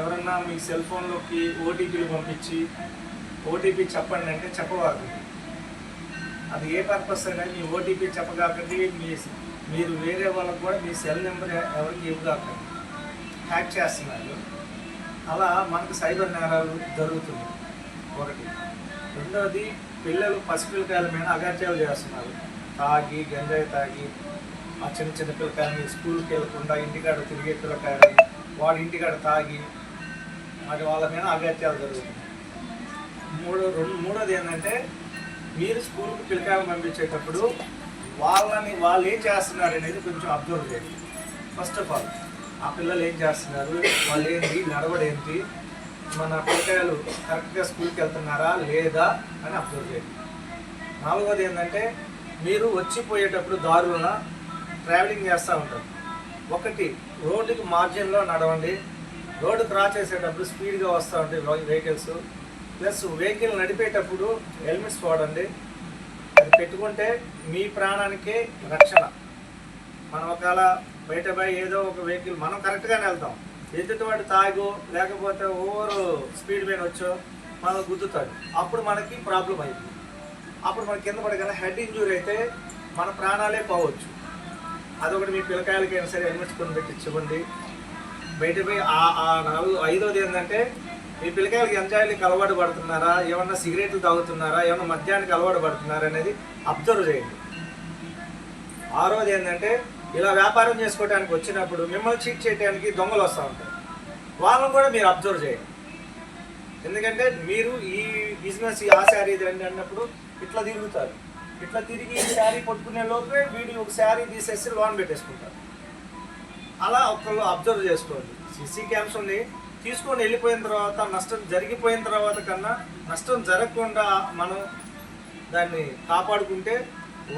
ఎవరన్నా మీ సెల్ ఫోన్లోకి ఓటీపీలు పంపించి ఓటీపీ చెప్పండి అంటే చెప్పవారు. అది ఏ పర్పస్ అయినా మీ ఓటీపీ చెప్పగాకండి మీ మీరు వేరే వాళ్ళకు కూడా మీ సెల్ నెంబర్ ఎవరికి ఇవ్వగాకండి హ్యాక్ చేస్తున్నారు. అలా మనకు సైబర్ నేరాలు జరుగుతుంది. ఒకటి. రెండవది పిల్లలు పసిపిల్లకాయల మీద అగాత్యాలు చేస్తున్నారు. తాగి గంజాయి తాగి ఆ చిన్న చిన్న పిల్లకాయలని స్కూల్కి వెళ్ళకుండా ఇంటికాడ తిరిగే పిల్లకాయలని వాడి ఇంటికాడ తాగి మరి వాళ్ళ మీద అగత్యాలు జరుగుతుంది మూడో రెండు మూడోది ఏంటంటే మీరు స్కూల్కి పిల్లకాయలు పంపించేటప్పుడు వాళ్ళని వాళ్ళు ఏం చేస్తున్నారు అనేది కొంచెం అబ్జర్వ్ చేయండి. ఫస్ట్ ఆఫ్ ఆల్ ఆ పిల్లలు ఏం చేస్తున్నారు? వాళ్ళు ఏంటి? నడవడేంటి మన పిల్లకాయలు కరెక్ట్గా స్కూల్కి వెళ్తున్నారా లేదా అని అబ్జర్వ్ చేయండి. నాలుగోది ఏంటంటే మీరు వచ్చిపోయేటప్పుడు దారుల ట్రావెలింగ్ చేస్తూ ఉంటారు. ఒకటి రోడ్డుకి మార్జిన్లో నడవండి. రోడ్డు క్రాస్ చేసేటప్పుడు స్పీడ్గా వస్తూ ఉంటాయి వెహికల్స్. ప్లస్ వెహికల్ నడిపేటప్పుడు హెల్మెట్స్ వాడండి. అది పెట్టుకుంటే మీ ప్రాణానికే రక్షణ. మనం ఒకవేళ బయట పోయి ఏదో ఒక వెహికల్ మనం కరెక్ట్గానే వెళ్తాం. ఎదుటివాడు తాగో లేకపోతే ఓవర్ స్పీడ్ మీద వచ్చో మనం గుద్దుతాడు. అప్పుడు మనకి ప్రాబ్లం అయింది అప్పుడు మన కింద పడగానే హెడ్ ఇంజూరీ అయితే మన ప్రాణాలే పోవచ్చు. అదొకటి మీ పిల్లకాయలకైనా సరే హెల్మెట్స్ కొని పెట్టించుకోండి బయట పోయి ఆ నాలుగు ఐదోది ఏంటంటే మీ పిల్లకాయలకి ఎంజాయ్లకి అలవాటు పడుతున్నారా? ఏమన్నా సిగరెట్లు తాగుతున్నారా? ఏమన్నా మద్యానికి అలవాటు పడుతున్నారా అనేది అబ్జర్వ్ చేయండి. ఆరోది ఏంటంటే ఇలా వ్యాపారం చేసుకోవడానికి వచ్చినప్పుడు మిమ్మల్ని చీట్ చేయడానికి దొంగలు వస్తూ ఉంటారు. వాళ్ళని కూడా మీరు అబ్జర్వ్ చేయండి. ఎందుకంటే మీరు ఈ బిజినెస్ ఈ ఆ శారీ ఇది రండి అన్నప్పుడు ఇట్లా తిరుగుతారు. ఇట్లా తిరిగి ఈ శారీ పట్టుకునే లోపే వీడి ఒక శారీ తీసేసి లోన్ పెట్టేసుకుంటారు. అలా ఒకళ్ళు అబ్జర్వ్ చేసుకోండి. సీసీ క్యామ్స్ ఉంది తీసుకొని వెళ్ళిపోయిన తర్వాత నష్టం జరిగిపోయిన తర్వాత కన్నా నష్టం జరగకుండా మనం దాన్ని కాపాడుకుంటే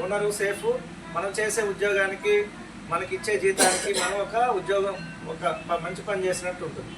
ఓనరు సేఫ్. మనం చేసే ఉద్యోగానికి మనకి ఇచ్చే జీతానికి మనం ఒక ఉద్యోగం ఒక మంచి పని చేసినట్టు ఉంటుంది.